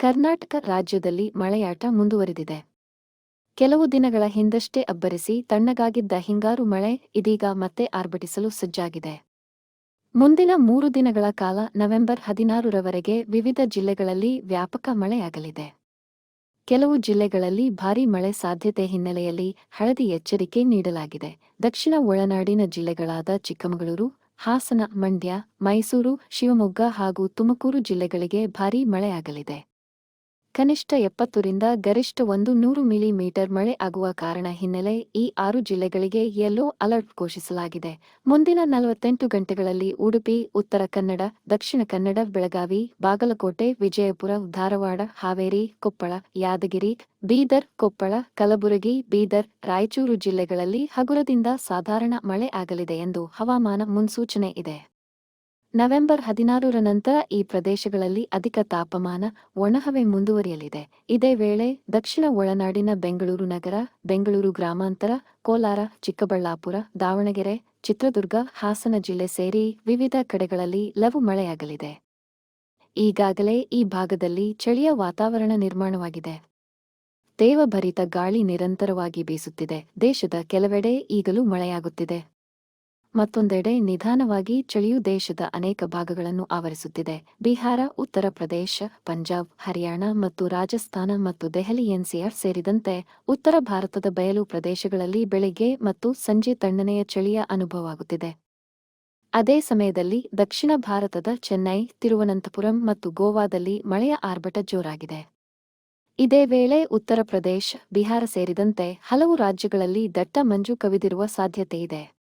ಕರ್ನಾಟಕ ರಾಜ್ಯದಲ್ಲಿ ಮಳೆಯಾಟ ಮುಂದುವರೆದಿದೆ. ಕೆಲವು ದಿನಗಳ ಹಿಂದಷ್ಟೇ ಅಬ್ಬರಿಸಿ ತಣ್ಣಗಾಗಿದ್ದ ಹಿಂಗಾರು ಮಳೆ ಇದೀಗ ಮತ್ತೆ ಆರ್ಭಟಿಸಲು ಸಜ್ಜಾಗಿದೆ. ಮುಂದಿನ ಮೂರು ದಿನಗಳ ಕಾಲ ನವೆಂಬರ್ ಹದಿನಾರರವರೆಗೆ ವಿವಿಧ ಜಿಲ್ಲೆಗಳಲ್ಲಿ ವ್ಯಾಪಕ ಮಳೆಯಾಗಲಿದೆ. ಕೆಲವು ಜಿಲ್ಲೆಗಳಲ್ಲಿ ಭಾರೀ ಮಳೆ ಸಾಧ್ಯತೆ ಹಿನ್ನೆಲೆಯಲ್ಲಿ ಹಳದಿ ಎಚ್ಚರಿಕೆ ನೀಡಲಾಗಿದೆ. ದಕ್ಷಿಣ ಒಳನಾಡಿನ ಜಿಲ್ಲೆಗಳಾದ ಚಿಕ್ಕಮಗಳೂರು ಹಾಸನ ಮಂಡ್ಯ ಮೈಸೂರು ಶಿವಮೊಗ್ಗ ಹಾಗೂ ತುಮಕೂರು ಜಿಲ್ಲೆಗಳಿಗೆ ಭಾರೀ ಮಳೆಯಾಗಲಿದೆ. ಕನಿಷ್ಠ ಎಪ್ಪತ್ತರಿಂದ ಗರಿಷ್ಠ ಒಂದು ನೂರು ಮಿಲಿಮೀಟರ್ ಮಳೆ ಆಗುವ ಕಾರಣ ಹಿನ್ನೆಲೆ ಈ ಆರು ಜಿಲ್ಲೆಗಳಿಗೆ ಯೆಲ್ಲೋ ಅಲರ್ಟ್ ಘೋಷಿಸಲಾಗಿದೆ. ಮುಂದಿನ ನಲವತ್ತೆಂಟು ಗಂಟೆಗಳಲ್ಲಿ ಉಡುಪಿ, ಉತ್ತರ ಕನ್ನಡ, ದಕ್ಷಿಣ ಕನ್ನಡ, ಬೆಳಗಾವಿ, ಬಾಗಲಕೋಟೆ, ವಿಜಯಪುರ, ಧಾರವಾಡ, ಹಾವೇರಿ, ಕೊಪ್ಪಳ, ಯಾದಗಿರಿ, ಬೀದರ್, ಕೊಪ್ಪಳ, ಕಲಬುರಗಿ, ಬೀದರ್, ರಾಯಚೂರು ಜಿಲ್ಲೆಗಳಲ್ಲಿ ಹಗುರದಿಂದ ಸಾಧಾರಣ ಮಳೆ ಆಗಲಿದೆ ಎಂದು ಹವಾಮಾನ ಮುನ್ಸೂಚನೆ ಇದೆ. ನವೆಂಬರ್ ಹದಿನಾರರ ನಂತರ ಈ ಪ್ರದೇಶಗಳಲ್ಲಿ ಅಧಿಕ ತಾಪಮಾನ ಒಣಹವೆ ಮುಂದುವರಿಯಲಿದೆ. ಇದೇ ವೇಳೆ ದಕ್ಷಿಣ ಒಳನಾಡಿನ ಬೆಂಗಳೂರು ನಗರ, ಬೆಂಗಳೂರು ಗ್ರಾಮಾಂತರ, ಕೋಲಾರ, ಚಿಕ್ಕಬಳ್ಳಾಪುರ, ದಾವಣಗೆರೆ, ಚಿತ್ರದುರ್ಗ, ಹಾಸನ ಜಿಲ್ಲೆ ಸೇರಿ ವಿವಿಧ ಕಡೆಗಳಲ್ಲಿ ಲವು ಮಳೆಯಾಗಲಿದೆ. ಈಗಾಗಲೇ ಈ ಭಾಗದಲ್ಲಿ ಚಳಿಯ ವಾತಾವರಣ ನಿರ್ಮಾಣವಾಗಿದೆ. ತೇವಭರಿತ ಗಾಳಿ ನಿರಂತರವಾಗಿ ಬೀಸುತ್ತಿದೆ. ದೇಶದ ಕೆಲವೆಡೆ ಈಗಲೂ ಮಳೆಯಾಗುತ್ತಿದೆ. ಮತ್ತೊಂದೆಡೆ ನಿಧಾನವಾಗಿ ಚಳಿಯು ದೇಶದ ಅನೇಕ ಭಾಗಗಳನ್ನು ಆವರಿಸುತ್ತಿದೆ. ಬಿಹಾರ, ಉತ್ತರ ಪ್ರದೇಶ, ಪಂಜಾಬ್, ಹರಿಯಾಣ ಮತ್ತು ರಾಜಸ್ಥಾನ ಮತ್ತು ದೆಹಲಿ ಎನ್ಸಿಆರ್ ಸೇರಿದಂತೆ ಉತ್ತರ ಭಾರತದ ಬಯಲು ಪ್ರದೇಶಗಳಲ್ಲಿ ಬೆಳಿಗ್ಗೆ ಮತ್ತು ಸಂಜೆ ತಣ್ಣನೆಯ ಚಳಿಯ ಅನುಭವವಾಗುತ್ತಿದೆ. ಅದೇ ಸಮಯದಲ್ಲಿ ದಕ್ಷಿಣ ಭಾರತದ ಚೆನ್ನೈ, ತಿರುವನಂತಪುರಂ ಮತ್ತು ಗೋವಾದಲ್ಲಿ ಮಳೆಯ ಆರ್ಭಟ ಜೋರಾಗಿದೆ. ಇದೇ ವೇಳೆ ಉತ್ತರ ಪ್ರದೇಶ, ಬಿಹಾರ ಸೇರಿದಂತೆ ಹಲವು ರಾಜ್ಯಗಳಲ್ಲಿ ದಟ್ಟ ಮಂಜು ಕವಿದಿರುವ ಸಾಧ್ಯತೆಯಿದೆ.